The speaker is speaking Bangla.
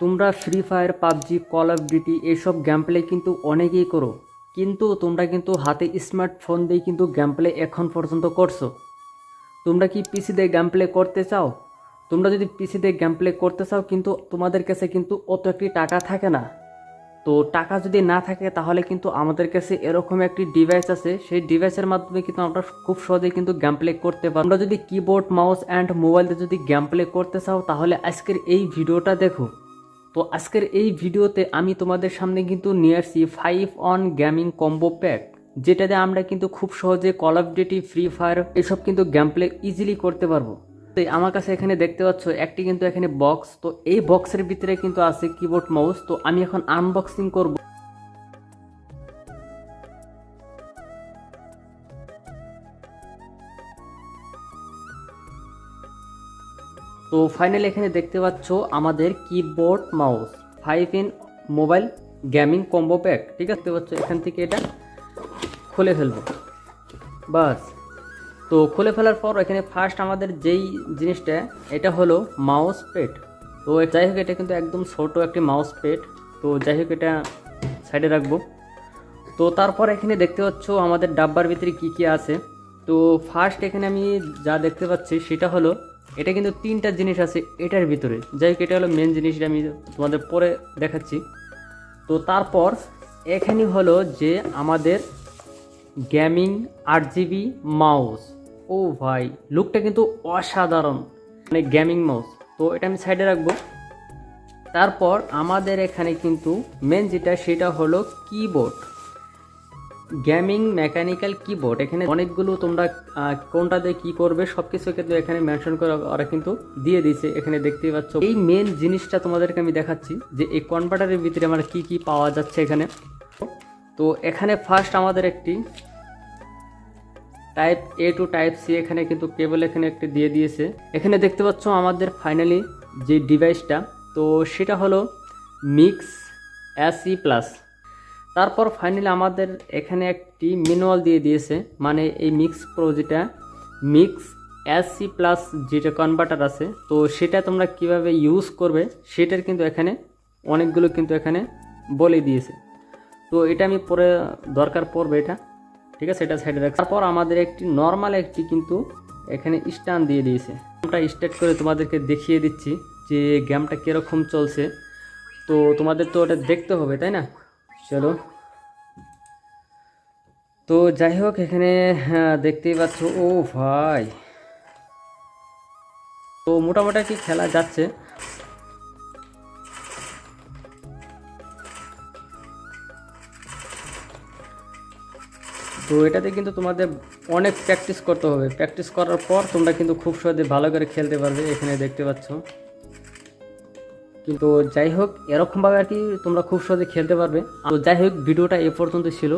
তোমরা free fire PUBG call of duty এইসব গেম প্লে কিন্তু অনেকেই করো। কিন্তু তোমরা কিন্তু হাতে স্মার্টফোন দিয়ে কিন্তু গেম প্লে এখন পর্যন্ত করছ। তোমরা কি পিসি দিয়ে গেম প্লে করতে চাও? তোমরা যদি পিসি দিয়ে গেম প্লে করতে চাও কিন্তু তোমাদের কাছে কিন্তু অত একটি টাকা থাকে না। তো টাকা যদি না থাকে তাহলে কিন্তু আমাদের কাছে এরকম একটি ডিভাইস আছে। সেই ডিভাইসের মাধ্যমে কিন্তু আমরা খুব সহজেই কিন্তু গেম প্লে করতে পারি আমরা যদি কিবোর্ড মাউস অ্যান্ড মোবাইল দিয়ে যদি গেম প্লে করতে চাও তাহলে আজকের এই ভিডিওটা দেখো। তো আজকের এই ভিডিওতে আমি তোমাদের সামনে কিন্তু নিয়ে আসছি five on gaming combo pack যেটাতে আমরা কিন্তু খুব সহজে call of duty free fire এসব কিন্তু গেম প্লে ইজিলি করতে পারব। তো আমার কাছে এখানে দেখতে পাচ্ছ, একটি কিন্তু এখানে বক্স তো এই বক্সের ভিতরে কিন্তু আছে কিবোর্ড মাউস তো আমি এখন আনবক্সিং করব। তো ফাইনালি এখানে দেখতে পাচ্ছ আমাদের keyboard mouse five in mobile gaming combo pack ঠিক আছে? দেখতে পাচ্ছ এখান থেকে এটা খুলে ফেলব। বাস। তো খুলে ফেলার পর এখানে ফার্স্ট আমাদের যেই জিনিসটা, এটা হলো মাউস পেড তো যাই হোক, এটা কিন্তু একদম ছোট একটি মাউস পেড তো যাই হোক, এটা সাইডে রাখব। তো তারপর এখানে দেখতে পাচ্ছ আমাদের ডাব্বার ভিতরে কি কি আছে। তো ফার্স্ট এখানে আমি যা দেখতে পাচ্ছি, সেটা হলো এটা কিন্তু তিনটা জিনিস আছে এটার ভিতরে। যাই হোক, এটা হলো মেন জিনিসটা আমি তোমাদের পরে দেখাচ্ছি। তো তারপর এখানে হলো যে আমাদের গেমিং আট জিবি মাউস ও ভাই লুকটা কিন্তু অসাধারণ। মানে গেমিং মাউস তো এটা আমি সাইডে রাখব। তারপর আমাদের এখানে কিন্তু মেন যেটা, সেটা হলো কিবোর্ড গেমিং মেকানিক্যাল কিবোর্ড এখানে অনেকগুলো তোমরা কোনটা দিয়ে কী করবে সব কিছু কিন্তু এখানে মেনশন করে ওরা কিন্তু দিয়ে দিয়েছে, এখানে দেখতেই পাচ্ছ। এই মেন জিনিসটা তোমাদেরকে আমি দেখাচ্ছি, যে এই কনভার্টারের ভিতরে আমার কি কি পাওয়া যাচ্ছে এখানে। তো এখানে ফার্স্ট আমাদের একটি type A to type C এখানে কিন্তু কেবল এখানে একটি দিয়ে দিয়েছে। এখানে দেখতে পাচ্ছ আমাদের ফাইনালি যে ডিভাইসটা তো সেটা হলো মিক্স এসি প্লাস তারপর ফাইনালি আমাদের এখানে একটি ম্যানুয়াল দিয়ে দিয়েছে মানে এই মিক্স প্রো যেটা মিক্স এসি প্লাস যেটা কনভার্টার আছে। তো সেটা তোমরা কীভাবে ইউজ করবে সেটার কিন্তু এখানে অনেকগুলো কিন্তু এখানে বলে দিয়েছে। তো এটা আমি পরে দরকার পড়বে এটা। ঠিক আছে, এটা সাইডে রাখ। তারপর আমাদের একটি নর্মাল একটি কিন্তু এখানে স্ট্যান্ড দিয়ে দিয়েছে। গেমটা স্টার্ট করে তোমাদেরকে দেখিয়ে দিচ্ছি যে গেমটা কীরকম চলছে। তো তোমাদের তো ওটা দেখতে হবে, তাই না? চলো। তো যাই হোক এখানে হ্যাঁ, দেখতেই পাচ্ছ ও ভাই। তো মোটামুটি কি খেলা যাচ্ছে? তো এটাতে কিন্তু তোমাদের অনেক প্র্যাকটিস করতে হবে। প্র্যাকটিস করার পর তোমরা কিন্তু খুব সহজে ভালো করে খেলতে পারবে এখানে দেখতে পাচ্ছ। কিন্তু যাই হোক, এরকমভাবে আর কি তোমরা খুব সহজে খেলতে পারবে। তো যাই হোক, ভিডিওটা এ পর্যন্ত ছিল।